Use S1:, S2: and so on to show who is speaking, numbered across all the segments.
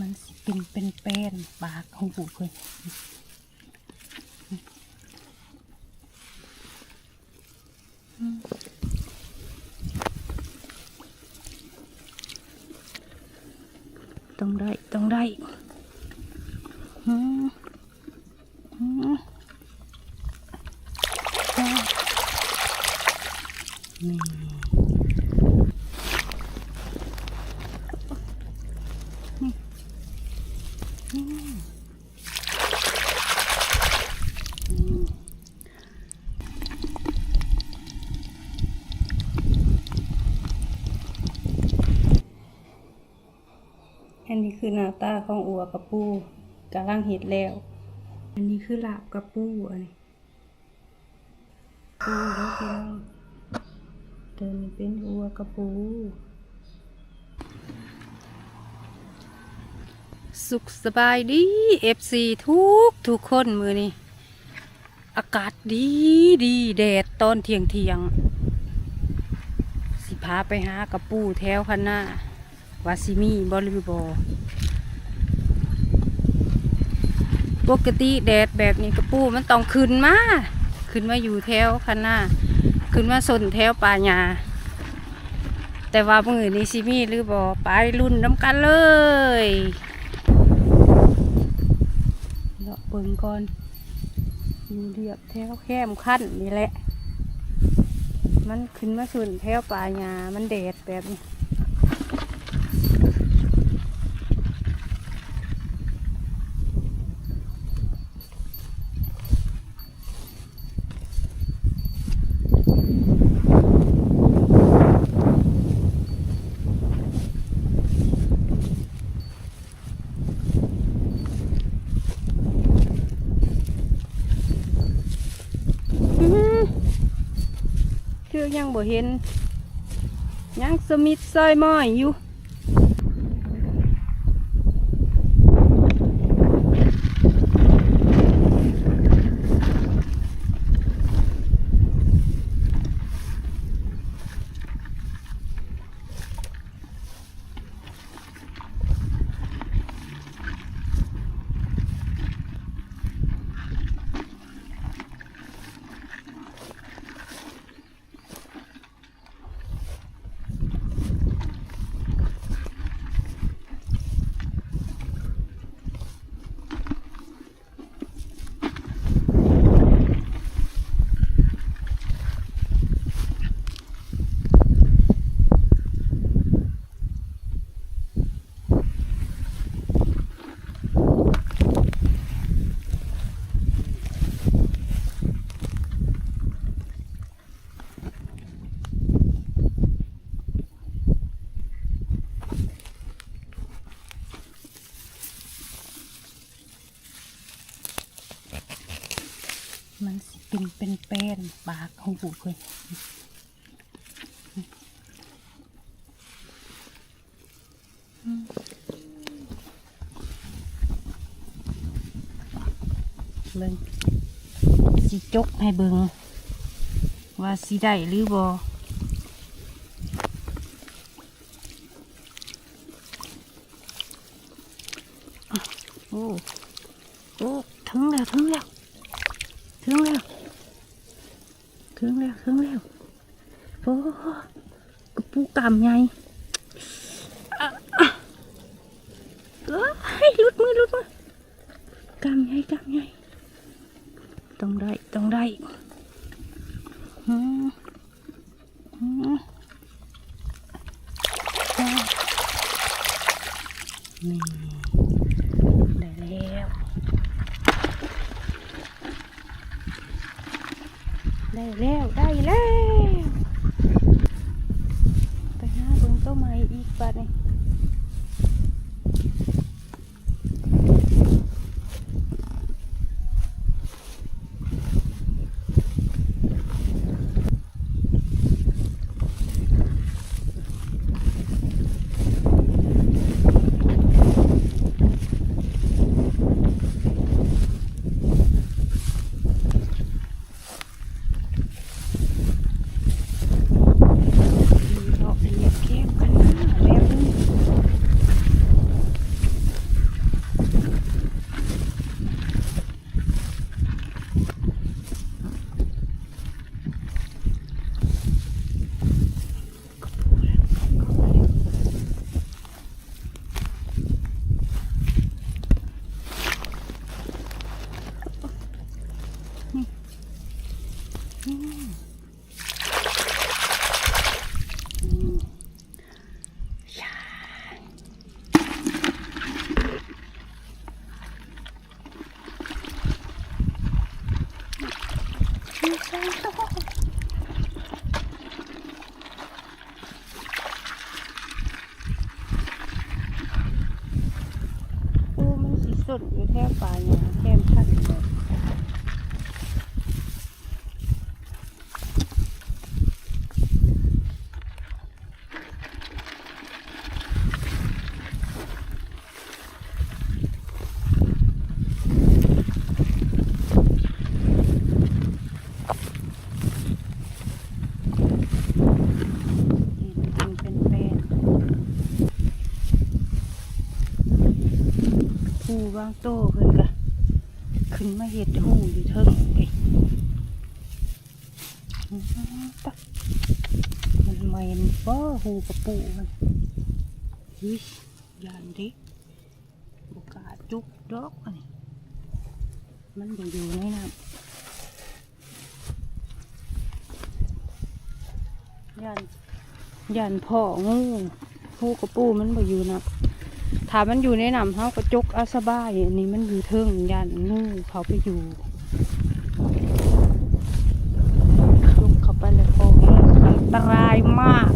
S1: มันเป็นเป็นแป้นปากของปู่เพิ่นต้องได้ ต้องได้อืมอืมอ่านี่อันนี้คือหน้า ตาของอัวกับปูกำลังเห็ดแล้ว อันนี้คือลาบกับปูอันนี้ปูแล้วพี่น้องเดินเป็นอัวกับปูสุขสบายดี FC ทุกทุกคนมือนี้อากาศดีดีแดดตอนเที่ยงเที่ยง สิพาไปหากระปูแถวคันหน้า วาซิมีบหริบอ ปกติแดดแบบนี้กระปูมันต้องขึ้นมาขึ้นมาอยู่แถวคันหน้าขึ้นมาสนแถวป่าหญ้าแต่ว่ามือนี้ซิมีหรือบอไปรุ่นน้ำกันเลยเลาะเบิ่งก่อนอยู่เรียบแถวแคมขั้นนี่แหละ มันขึ้นมาสนแถวป่าหญ้ามันแดดแบบนี้อื้อหือคือยังบ่ เห็นยังสมิดซอยม้อยอยู่ มันสิเป็นเป็นแป้นปากของปู่เพิ่นเบิ่งสิจกให้เบิ่งว่าสิได้หรือบ่โอ้โอ้ถึงแล้วถึงแล้ว ถึงแล้ว ถึงแล้ว ถึงแล้ว โอ้ กระปูกำไงอะอะเอ้ยหลุดมือหลุดมือกำไงกำไงต้องได้ต้องได้ สุดอยู่แค่ปลายเนี่ยแค่พัดเลยกินเป็นเป็นผู้บางโตเพิ่นก็ขึ้นมาเห็ดหูอยู่เทิงนี่อื้อหือตักมันแมนบ่ หูกระปูมันฮิยานดิบุกาจุกดอกอันนี้มันอยู่อยู่ในน้ำยานยันพ่องูงูกระปูมันบ่อยู่นะถ้ามันอยู่ในน้ำเฮาก็จกอาสบายอันนี้มันอยู่เทิงยันงูเขาไปอยู่จุกเข้าไปเลยพ่องูอันตรายมาก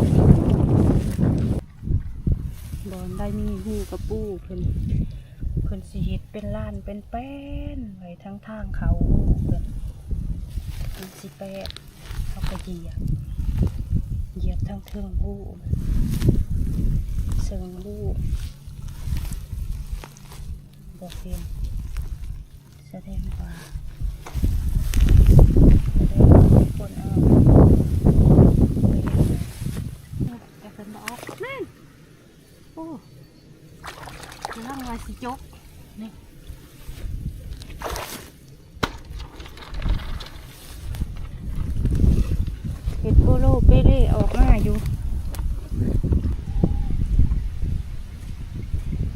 S1: บอนได้มีหูกระ ปูเพิ่นเพิ่นสิเฮ็ดเป็นล้านเป็นแป้นไว้ทั้งทางเขาเพิ่นเพิ่นสิแปะเขาก็เหยียบเหยียบทั้งเครื่องบูเสิงบูบอกเพียนแสดงว่าแสดงว่ามีคนเอาไปเห็นแต่เป็นบออกนั่นโอ้กำลังว่าสิจกนี่เห็ดโปโลเปเล่ออกมาอยู่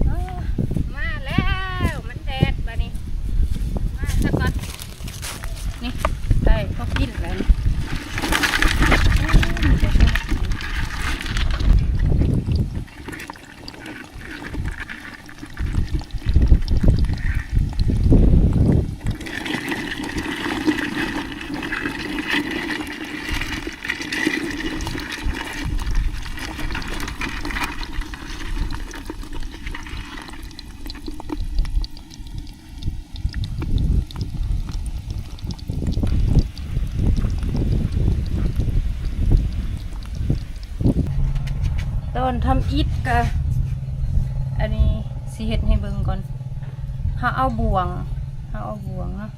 S1: อ้ามาแล้ว มันแดดบะนี่มาสักก่อนนี่ได้เขากินแล้วนี่โอ้มันจะแดดตอน ทำอิฐกะอันนี้สิเฮ็ดให้เบิ่งก่อนเฮาเอาบ่วงเฮาเอาบ่วงเนาะ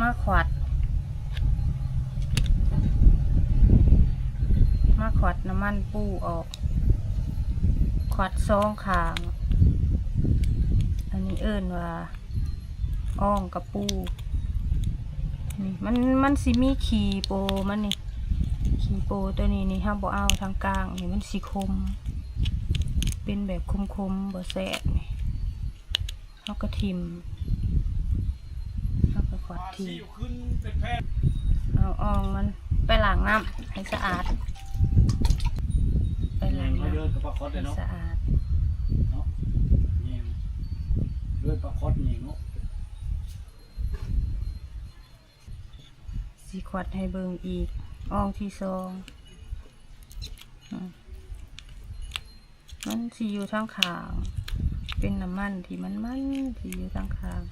S1: มาขวัด มาขวัดน้ำมันปูออก ขวัดซองขาง อันนี้เอิ้นว่าอ้องกระปูนี่มันมันสิมีขีโปมันนี่ โปตัวนี้นี่ห้ามบ่เอาทางกลางนี่มันสีคม เป็นแบบคมคมๆบ่แสบนี่เขาก็ทิมเขาก็ขอดทิม
S2: สิวขึ้นเป็นแพทย์
S1: เอาอองมันไปล้างน้ำให้สะอาด ไปล้าง
S2: มา
S1: น้
S2: เดินกับปลาคอำดเลย
S1: ให้
S2: เนาะ
S1: สะอาด
S2: เนาะนี่เดินปลาคอดนี่เนาะ
S1: สีขวัดให้เบิ่งอีก อองที่สองมันสีอยู่ทางขาง เป็นน้ำมันที่มันมันสีอยู่ทางขาง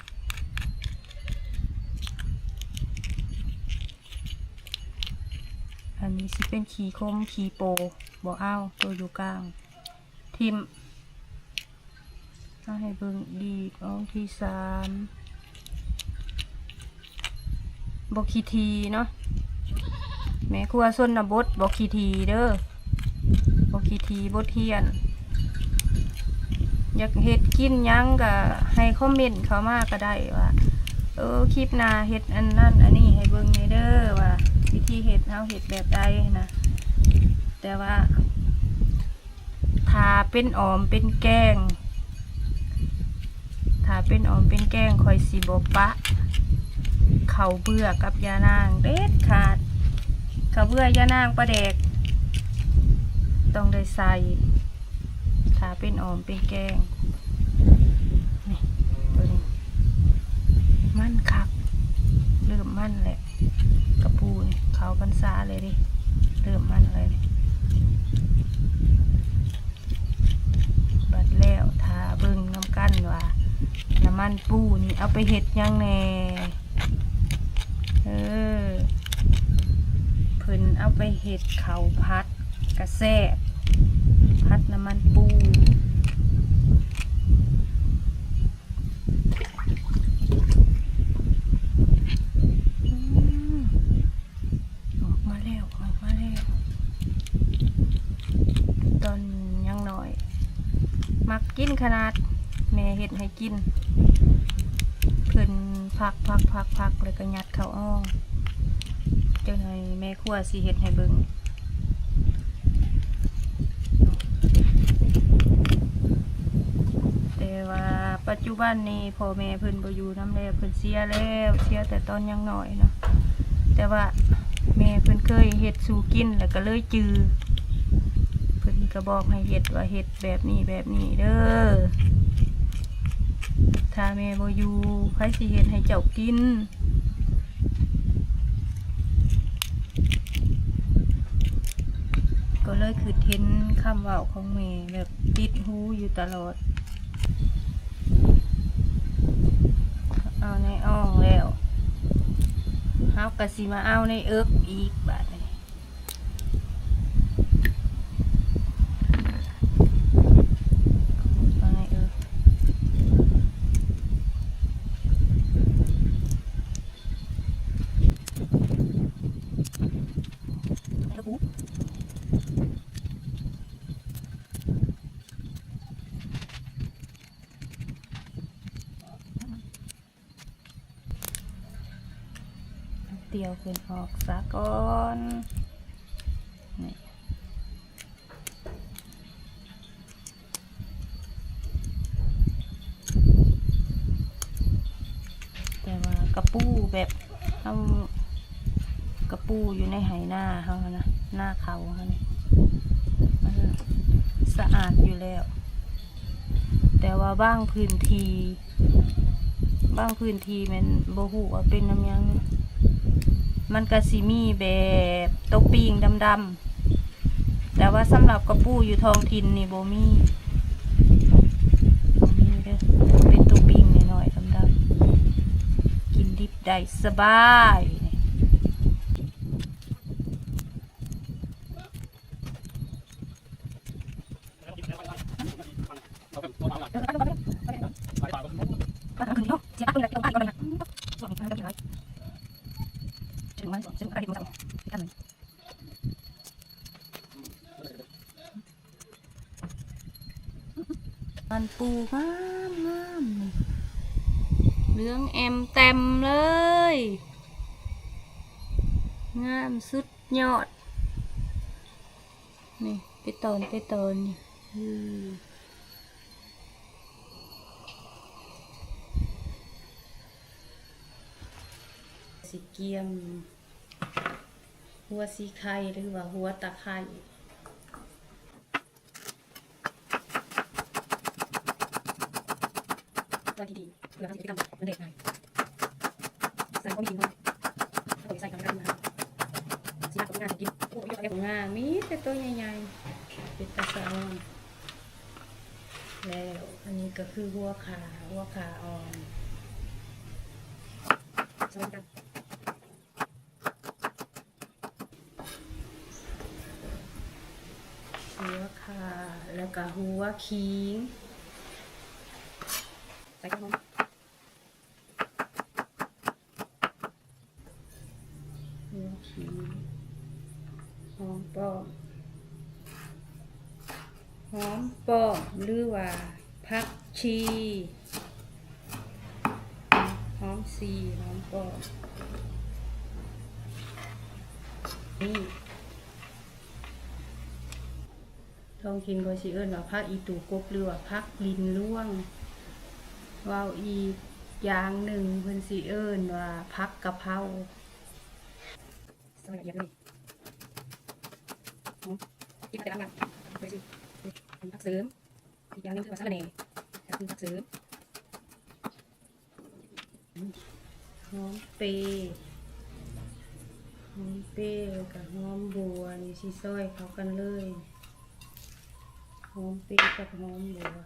S1: อันนี้สิเป็นขีคมขีโปบอกเอาวตัวอยู่กลาง ทิมเอาให้เบิ่งอีกอองที่สามบอกขีทีเนาะ แม่ครัวส้นนบดบอกขีทีเด้อบอกขีทีบดเทียน อยากเฮ็ดกินยังก็ให้คอมเมนต์เขามากก็ได้ว่าเออคลิปนาเฮ็ดอันนั่นอันนี้ให้เบิ่งในเด้อว่าวิธีเฮ็ดเฮาเฮ็ดแบบใดนะแต่ว่าถ้าเป็นออมเป็นแกงถ้าเป็นออมเป็นแกงคอยสิบ่ปะ เข่าเบื่อกับยานางเด็ดขาด กระเบื้อย่านางประเดก ต้องได้ใส่ทาเป็นออมเป็นแกงนี่ตัวนี้ มั่นคักเริ่มมั่นแหละกระปูนเขาพรรษาเลยดิเริ่มมั่นเลยบัดแล้วทาเบิ่งน้ำกั้นว่าน้ำมันปูนี่เอาไปเห็ดยังแน่เออ พิ่นเอาไปเห็ดเขาพัดกระแซบพัดน้ำมันปูอืมออกมาแล้วออกมาแล้วตอนยังหน่อยมักกินขนาด แม่เห็ดให้กิน เพิ่นพักพักพักพักเลยก็ยัดเขาอ้อง เจ้าหน่อยแม่ครัวสิเห็ดให้เบิ่งแต่ว่าปัจจุบันนี้พ่อแม่เพิ่นบ่อยู่น้ำแล้วเพิ่นเสียแล้วเสียแต่ตอนยังน้อยเนาะแต่ว่าแม่เพิ่นเคยเฮ็ดสู่กินแล้วก็เลยจือเพิ่นก็บอกให้เฮ็ดว่าเฮ็ดแบบนี้แบบนี้เด้อถ้าแม่บ่อยู่ใครสิเฮ็ดให้เจ้ากิน เลยคือเทนคำว่าของเม่แบบติดหูอยู่ตลอด เอาในอ่องแล้วเฮากะสิมาเอาในเอิกอีกบัดนี้ เอาในเอิก เตียวขึ้นออกซะก่อนนี่แต่ว่ากระปูแบบเอากระปูอยู่ในไหหน้าเขานะหน้าเขาเขานี่มันสะอาดอยู่แล้ว แต่ว่าบ้างพื้นที่บางพื้นที่มันโบหูว่าเป็นน้ำยัง มันก็สีมีแบบตกปิงดำๆแต่ว่าสำหรับกระปูอยู่ทองทินนี่โบมีโบมีเด้อเป็นตกปิงหน่อยๆดำๆกินดิบได้สบายนี่มันปูงามงามนี่เหลืองแอมเต็มเลย งาม สุดยอด นี่ไปตอนไปตอนนี่อือสีเกียม หัวสีไข่หรือว่าหัวตะไคร่ตอนที่ดีเพื่อทำกิจกรรมมันเด็กไงใส่ก็มีกินด้วยเอาไปใส่กันกันนะสิมากับงานกินโอ้ยเอางานมีแต่ตัวใหญ่ๆเป็นตะสาวอนแล้วอันนี้ ก็คือหัวขาหัวขาอ่อนหัวขาแล้วก็หัวคิงใส่กระหอมหัวขีหอมปอมหอมปอมหรือว่าผัก ชีหอมซีหอมปอนี่ทองกินก็สิเอิ้นว่าผักอีตูกบหรือว่าผักลินล่วงว่าวอีอย่างหนึ่งเพิ่นสิเอิ้นว่าผักกะเพราสมัยเอียดเลยหอมกินแต่ละวันไปสิผักเสริมอีกอย่างนึงคือว่าสะระแหน่ อผักเสริมหอมเปย์หอมเปย์กับหอมบัวนี่สิซอยเข้ากันเลยหอมเปย์กับหอมบัว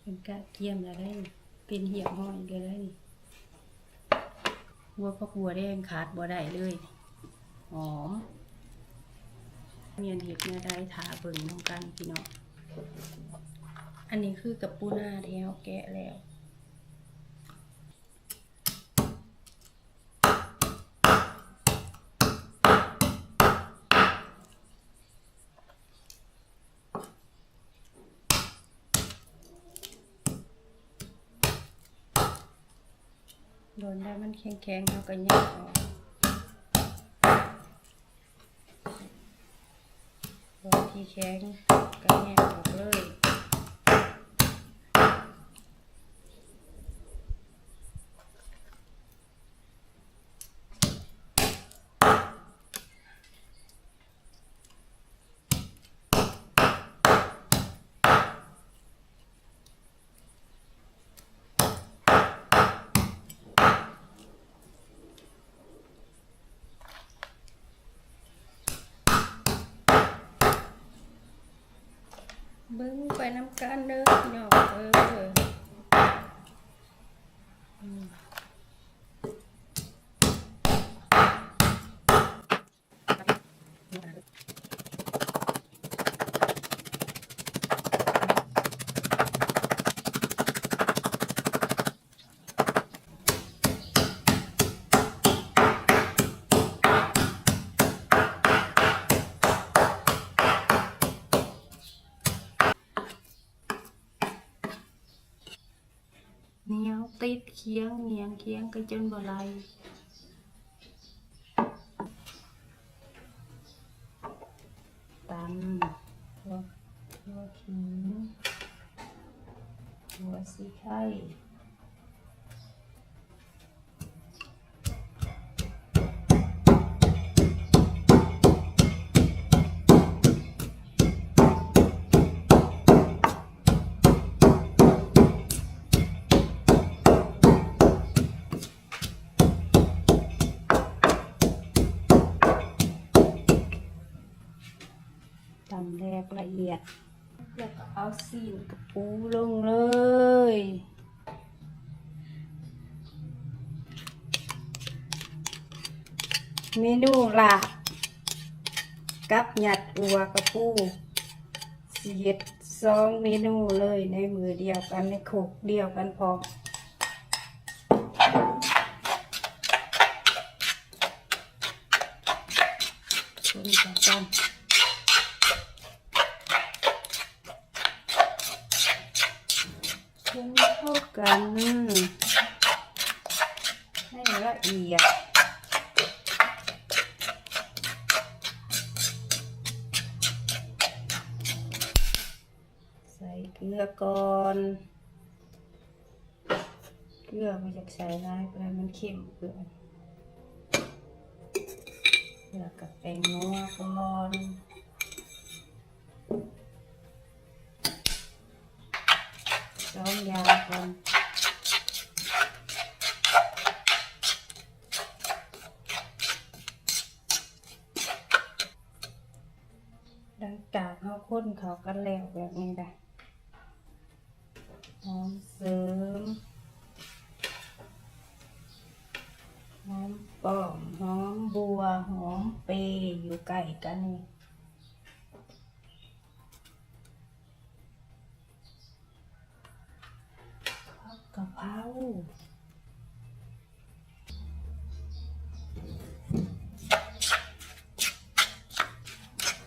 S1: เป็นกะเกียมแล้วได้เป็นเหี่ยวห้อยก็ได้หัวพักหัวแดงขาดบ่ได้เลย หอมเมียนเห็ดเนี่ยได้ถาเบิ่งน้องกันพี่น้องอันนี้คือกับปูนาที่เราแกะแล้วโดนได้มันแข็งๆเขาก็แยกออกโดน ที่แข็งก็แยกออกเลย เบิ้งไปน้ำกันเด้อพี่น้องเออมเหนียวติดเคียงเนียงเคียงก็จนบ่ไหล กละเอียด แล้วก็เอาซีนกับปูลงเลย เมนูลาบกับหยัดอัวกับปูเสียดสองเมนูเลยในมือเดียวกันในโขกเดียวกันพอ เข้ากันให้ละเอียดใส่เกลือก่อนเกลือไม่อยากใส่ร้ายไปมันเค็มเกินเกลือกับแป้งนัวก่อน ยางก่อนหลังจากเขาค้นเขากันแล้วแบบนี้ได้หอมเสริมหอมป้อมหอมบัวหอมเปย์อยู่ใกล้กันนี่ กะเพรา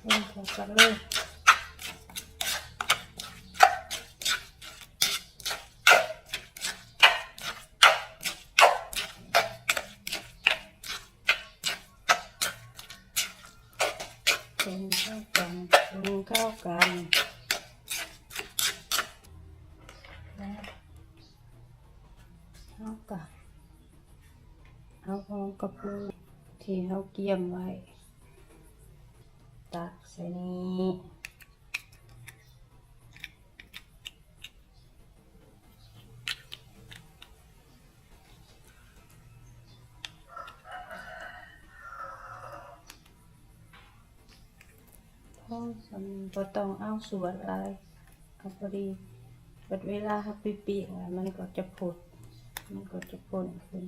S1: เล่นเข้ากันเลย เขาเกี่ยมไว้ ตักใส่นี้พอสำบ่ต้องเอาสวดอะไรเอาพอดีเปิดเวลาครับปีๆอะมันก็จะผดมันก็จะพ่นขึ้น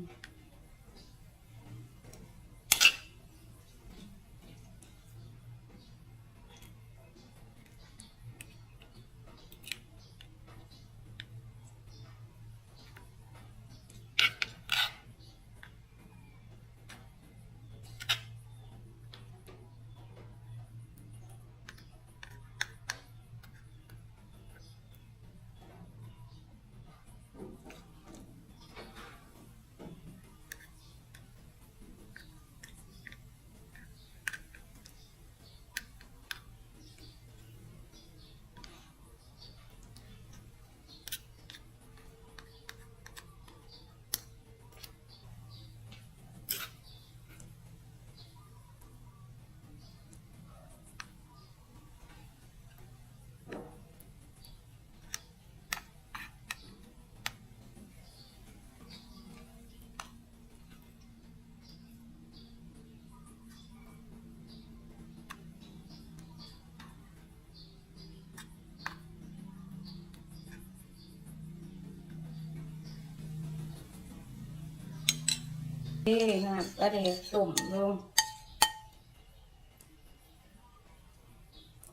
S1: เอ้น้ำก็เด็กตุ่มลง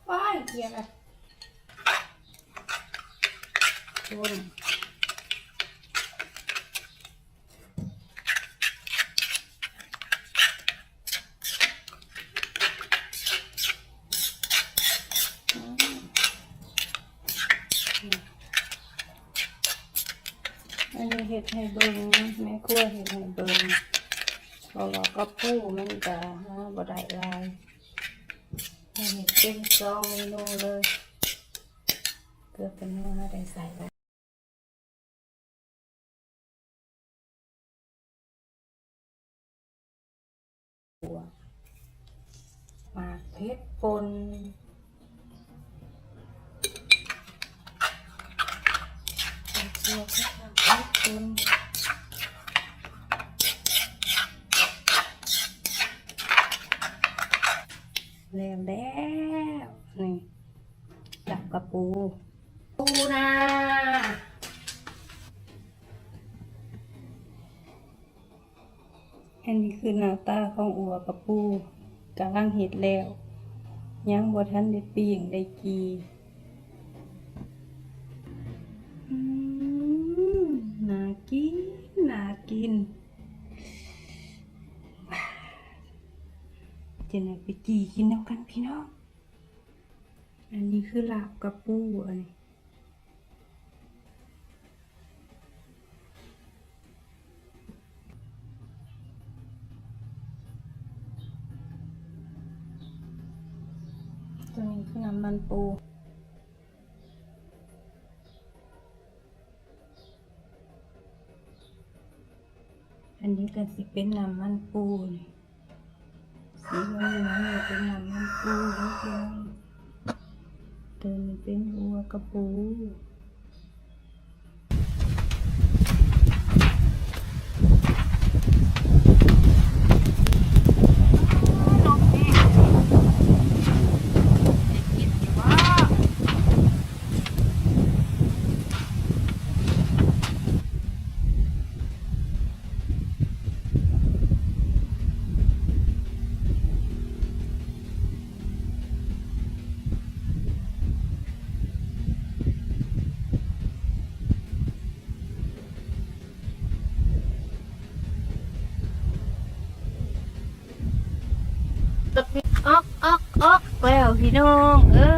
S1: ว้ายเกียร์อะไรตุ่มอันนี้เห็ดให้เบิ่งนะแม่ครัวเห็ดให้เบิ่ง เพราะว่าก็ปูมันจะหาบ่ได้หลายให้ เป็นสองเมนูเลย เกือบเป็นว่าได้ใส่แล้วหัวหมากเพชรปนเจียวเพชรปนแล้วแล้วนี่จับ ปูปูนาอันนี้คือหน้าตาของอัวกระปูกำลังเห็ดแล้วยังบ่ทันได้ปีงได้กีน่ากินน่ากินจะไหนไปจีกินน้ำกันพี่น้อง อันนี้คือลาบกระปูอันนี้ตัวนี้คือน้ำมันปูอันนี้ก็สิเป็นน้ำมันปูนสีเหลืองๆเป็นน้ำมันปูแล้วก็ ตัวนี้เป็นหัวกระปู พี่น้องเอ้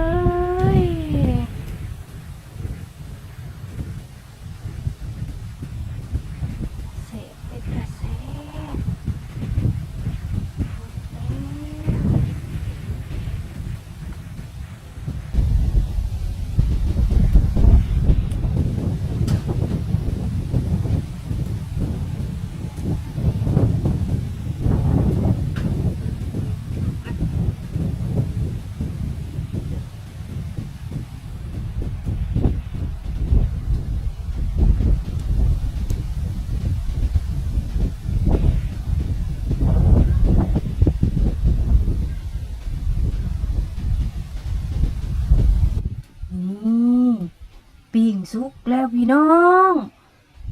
S1: สุกแล้วพี่น้อง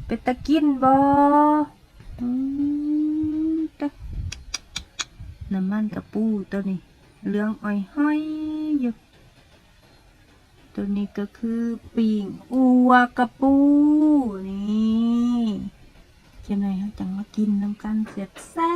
S1: เป็นตะกินบอน้ำมันกระปูตัวนี้เหลืองอ้อยห้อยอยู่ตัวนี้ก็คือปิ่งอัวกระปูนี่จะไหนเขาจังมากินน้ำกันเสียบแซ่